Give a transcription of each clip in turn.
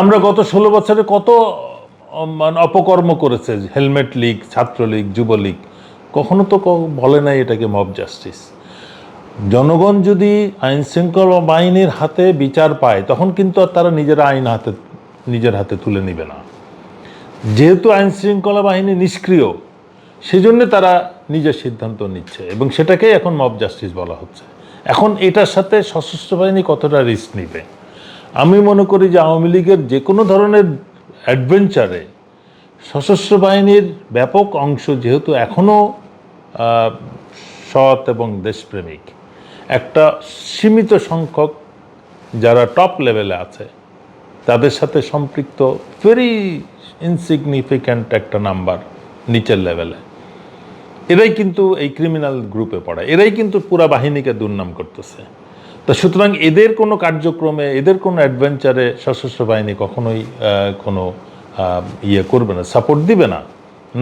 আমরা গত ষোলো বছরে কত মানে অপকর্ম করেছে, হেলমেট লীগ ছাত্রলীগ যুবলীগ কখনো তো বলে নাই এটাকে মব জাস্টিস জনগণ যদি আইন শৃঙ্খলা বাহিনীর হাতে বিচার পায়, তখন কিন্তু আর তারা নিজেরা আইন হাতে, নিজের হাতে তুলে নিবে না। যেহেতু আইন শৃঙ্খলা বাহিনী নিষ্ক্রিয়, সেজন্য তারা নিজের সিদ্ধান্ত নিচ্ছে এবং সেটাকেই এখন মব জাস্টিস বলা হচ্ছে। এখন এটার সাথে সশস্ত্র বাহিনী কতটা রিস্ক নিবে? আমি মনে করি যে আওয়ামী লীগের যে কোনো ধরনের অ্যাডভেঞ্চারে সশস্ত্র বাহিনীর ব্যাপক অংশ যেহেতু এখনও সৎ এবং দেশপ্রেমিক, একটা সীমিত সংখ্যক যারা টপ লেভেলে আছে, তাদের সাথে সম্পৃক্ত ভেরি ইনসিগনিফিক্যান্ট একটা নাম্বার নিচের লেভেলে এরাই কিন্তু এই ক্রিমিনাল গ্রুপে পড়ে। এরাই কিন্তু পুরা বাহিনীকে দুর্নাম করতেছে। তা সুতরাং এদের কোনো কার্যক্রমে, এদের কোনো অ্যাডভেঞ্চারে সশস্ত্র বাহিনী কখনোই কোনো ইয়ে করবে না সাপোর্ট দিবে না।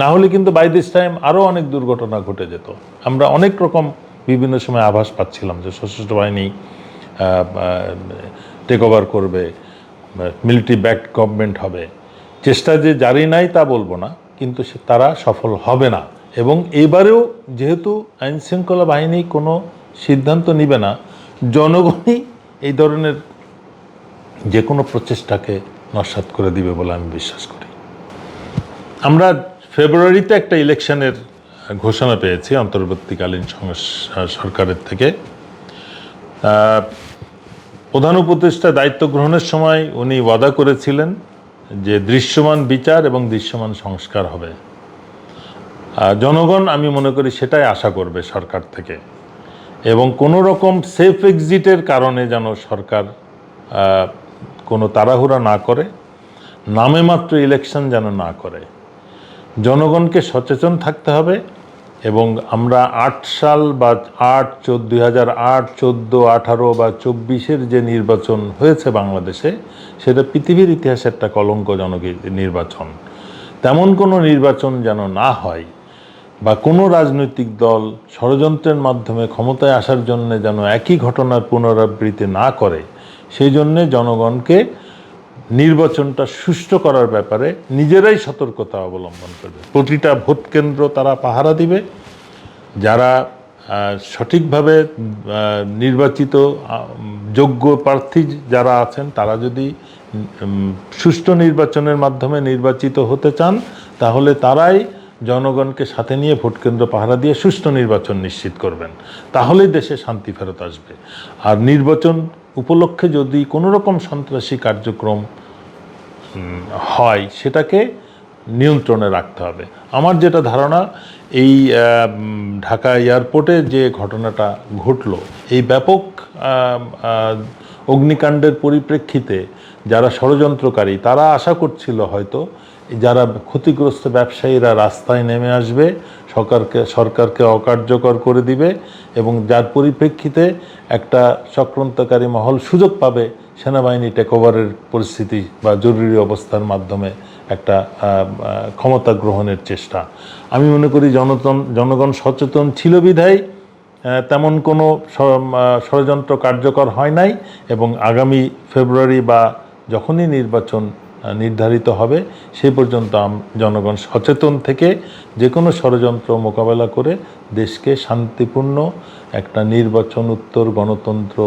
না হলে কিন্তু বাই দিস টাইম আরও অনেক দুর্ঘটনা ঘটে যেত। আমরা অনেক রকম বিভিন্ন সময় আভাস পাচ্ছিলাম যে সশস্ত্র বাহিনী টেক ওভার করবে মিলিটারি ব্যাক গভর্নমেন্ট হবে। চেষ্টা যে জারি নাই তা বলব না, কিন্তু তারা সফল হবে না। এবং এবারেও যেহেতু আইনশৃঙ্খলা বাহিনী কোনো সিদ্ধান্ত নিবে না জনগণই এই ধরনের যে কোনো প্রচেষ্টাকে নস্বাত করে দিবে বলে আমি বিশ্বাস করি। আমরা ফেব্রুয়ারিতে একটা ইলেকশনের ঘোষণা পেয়েছি অন্তর্বর্তীকালীন সরকারের থেকে। প্রধান উপদেষ্টা দায়িত্ব গ্রহণের সময় উনি ওয়াদা করেছিলেন যে দৃশ্যমান বিচার এবং দৃশ্যমান সংস্কার হবে। জনগণ আমি মনে করি সেটাই আশা করবে সরকার থেকে। এবং কোনো রকম সেফ এক্সিটের কারণে যেন সরকার কোনো তাড়াহুড়া না করে, নামে মাত্র ইলেকশন যেন না করে। জনগণকে সচেতন থাকতে হবে এবং আমরা আট সাল বা আট চোদ্দ দুই হাজার আট, চোদ্দ, আঠারো বা চব্বিশের যে নির্বাচন হয়েছে বাংলাদেশে, সেটা পৃথিবীর ইতিহাসে একটা কলঙ্কজনক নির্বাচন। তেমন কোনো নির্বাচন যেন না হয় বা কোনো রাজনৈতিক দল ষড়যন্ত্রের মাধ্যমে ক্ষমতায় আসার জন্য যেন একই ঘটনার পুনরাবৃত্তি না করে, সেই জন্যে জনগণকে নির্বাচনটা সুষ্ঠু করার ব্যাপারে নিজেরাই সতর্কতা অবলম্বন করবে। প্রতিটা ভোট কেন্দ্র তারা পাহারা দিবে। যারা সঠিকভাবে নির্বাচিত যোগ্য প্রার্থী যারা আছেন, তারা যদি সুষ্ঠু নির্বাচনের মাধ্যমে নির্বাচিত হতে চান, তাহলে তারাই জনগণকে সাথে নিয়ে ভোট কেন্দ্র পাহারা দিয়ে সুষ্ঠু নির্বাচন নিশ্চিত করবেন। তাহলেই দেশে শান্তি ফেরত আসবে। আর নির্বাচন উপলক্ষে যদি কোনো রকম সন্ত্রাসী কার্যক্রম হয়, সেটাকে নিয়ন্ত্রণে রাখতে হবে। আমার যেটা ধারণা, এই ঢাকা এয়ারপোর্টে যে ঘটনাটা ঘটলো, এই ব্যাপক অগ্নিকাণ্ডের পরিপ্রেক্ষিতে যারা ষড়যন্ত্রকারী, তারা আশা করছিল হয়তো যারা ক্ষতিগ্রস্ত ব্যবসায়ীরা রাস্তায় নেমে আসবে, সরকারকে সরকারকে অকার্যকর করে দিবে এবং যার পরিপ্রেক্ষিতে একটা চক্রান্তকারী মহল সুযোগ পাবে সেনাবাহিনী টেকওভারের পরিস্থিতি বা জরুরি অবস্থার মাধ্যমে একটা ক্ষমতা গ্রহণের চেষ্টা। আমি মনে করি জনতন, জনগণ সচেতন ছিল বিধায় তেমন কোনো ষড়যন্ত্র কার্যকর হয় নাই এবং আগামী ফেব্রুয়ারি বা যখনই নির্বাচন নির্ধারিত হবে সেই পর্যন্ত জনগণ সচেতন থেকে যে কোনো ষড়যন্ত্র মোকাবেলা করে দেশকে শান্তিপূর্ণ একটা নির্বাচন উত্তর গণতন্ত্র